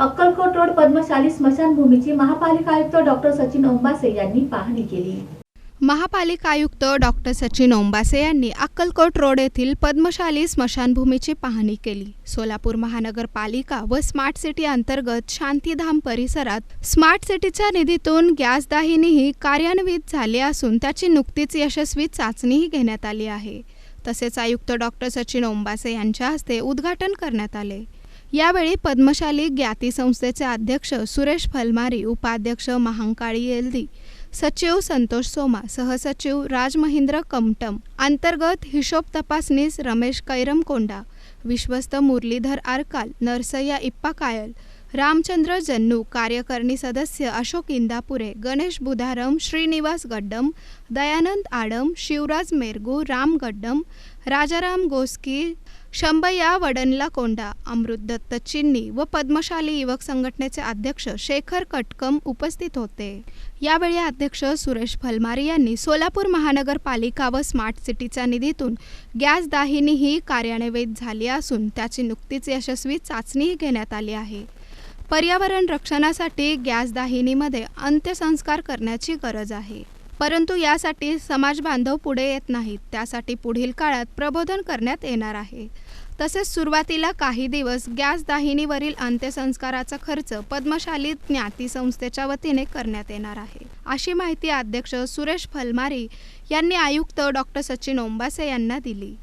Akkalkot road Padmashali स्मशानभूमीची महापालिका आयुक्त doctor Sachin Ombase यांनी पाहणी केली. महापालिका आयुक्त डॉक्टर सचिन ओंबासे यांनी अक्कलकोट रोड येथील पद्मशाली स्मशानभूमीची पाहणी केली. सोलापूर महानगरपालिका व स्मार्ट सिटी अंतर्गत शांतीधाम परिसरात स्मार्ट सिटीच्या निधीतून गॅस दाहिनीही कार्यान्वित झाली असून त्याची नुकतीच यशस्वी चाचणीही घेण्यात आली आहे. तसेच आयुक्त डॉक्टर सचिन ओंबासे यांच्या हस्ते उद्घाटन करण्यात आले. यावेळी पद्मशाली ज्ञाती संस्थेचे अध्यक्ष सुरेश फलमारी उपाध्यक्ष महांकाळी येल्दी सचिव संतोष सोमा सहसचिव राजमहिंद्र कमटम अंतर्गत हिशोब तपासनीस रमेश कैरमकोंडा विश्वस्त मुरलीधर आरकाल नरसय्या इप्पा कायल रामचंद्र जन्नू कार्यकारिणी सदस्य अशोक इंदापुरे गणेश बुधारम श्रीनिवास गड्डम दयानंद आडम शिवराज मेरगू राम गड्डम राजाराम गोस्की शंभया वडनला कोंडा अमृत दत्त चिन्नी व पद्मशाली युवक संघटनेचे अध्यक्ष शेखर कटकम उपस्थित होते. यावेळी अध्यक्ष सुरेश फलमारी यांनी सोलापूर महानगरपालिका व स्मार्ट सिटीच्या निधीतून. गॅस दाहिनी ही कार्यान्वित झाली असून त्याची नुकतीच यशस्वी चाचणीही घेण्यात आली आहे. पर्यावरण रक्षणासाठी गॅस दाहिनीमध्ये अंत्यसंस्कार करण्याची गरज आहे. परंतु यासाठी समाज बांधव पुढे येत नाहीत. त्यासाठी पुढील काळात प्रबोधन करण्यात येणार आहे. तसेच सुरुवातीला काही दिवस गॅस दाहिनीवरील अंत्यसंस्काराचा खर्च पद्मशाली ज्ञाती संस्थेच्या वतीने करण्यात येणार आहे. अशी माहिती अध्यक्ष सुरेश फलमारी यांनी आयुक्त डॉक्टर सचिन ओंबासे यांना दिली.